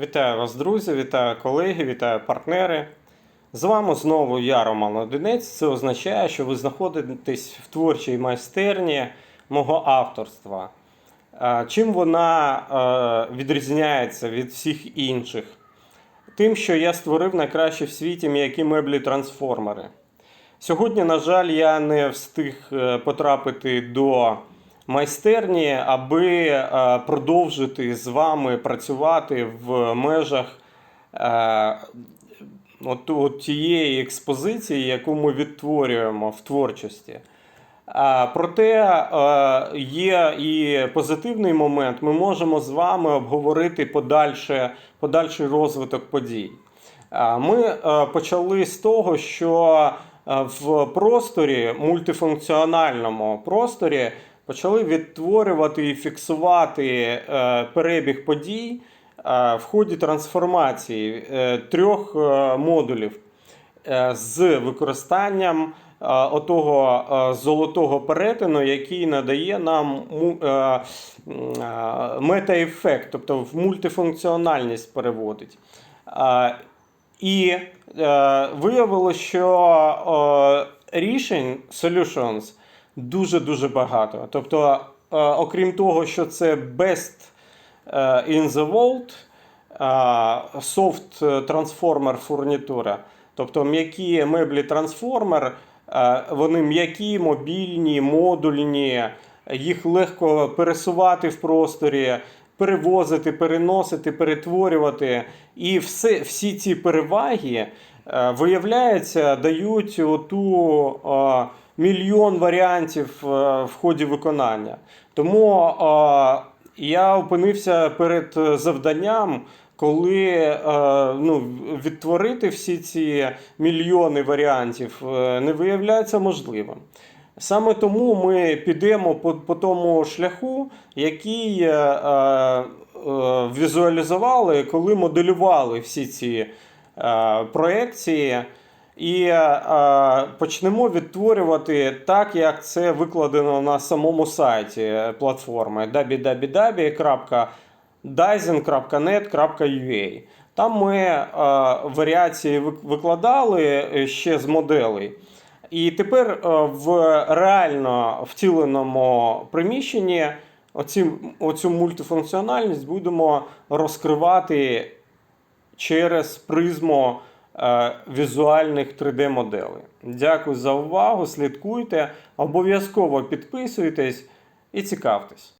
Вітаю вас, друзі, вітаю колеги, вітаю партнери. З вами знову я, Роман Одинець. Це означає, що ви знаходитесь в творчій майстерні мого авторства. Чим вона е, відрізняється від всіх інших? Тим, що я створив найкращі в світі м'які меблі трансформери. Сьогодні, на жаль, я не встиг е, потрапити до майстерні, аби е, продовжити з вами працювати в межах е, от, от тієї експозиції, яку ми відтворюємо в творчості. Проте е, є і позитивний момент. Ми можемо з вами обговорити подальше, подальший розвиток подій. Ми почали з того, що в просторі, мультифункціональному просторі, почали відтворювати і фіксувати е, перебіг подій е, в ході трансформації е, трьох модулів з використанням отого золотого перетину, який надає нам мета-ефект, тобто в мультифункціональність переводить. І виявилося, що рішень solutions дуже-дуже багато. Тобто, е, окрім того, що це best е, in the world, е, soft transformer фурнітура, тобто м'які меблі трансформер, вони м'які, мобільні, модульні, їх легко пересувати в просторі, перевозити, переносити, перетворювати. І все, всі ці переваги, виявляється, дають оту мільйон варіантів е, в ході виконання. Тому е, я опинився перед завданням, коли е, ну, відтворити всі ці мільйони варіантів е, не виявляється можливим. Саме тому ми підемо по, по тому шляху, який е, е, візуалізували, коли моделювали всі ці е, проекції. І е, почнемо відтворювати так, як це викладено на самому сайті платформи www.dyson.net.ua. Там ми е, варіації викладали е, ще з моделей. І тепер е, в реально втіленому приміщенні оці, оцю мультифункціональність будемо розкривати через призму е, візуальних 3D-моделей. Дякую за увагу. Слідкуйте, обов'язково підписуйтесь і цікавтесь.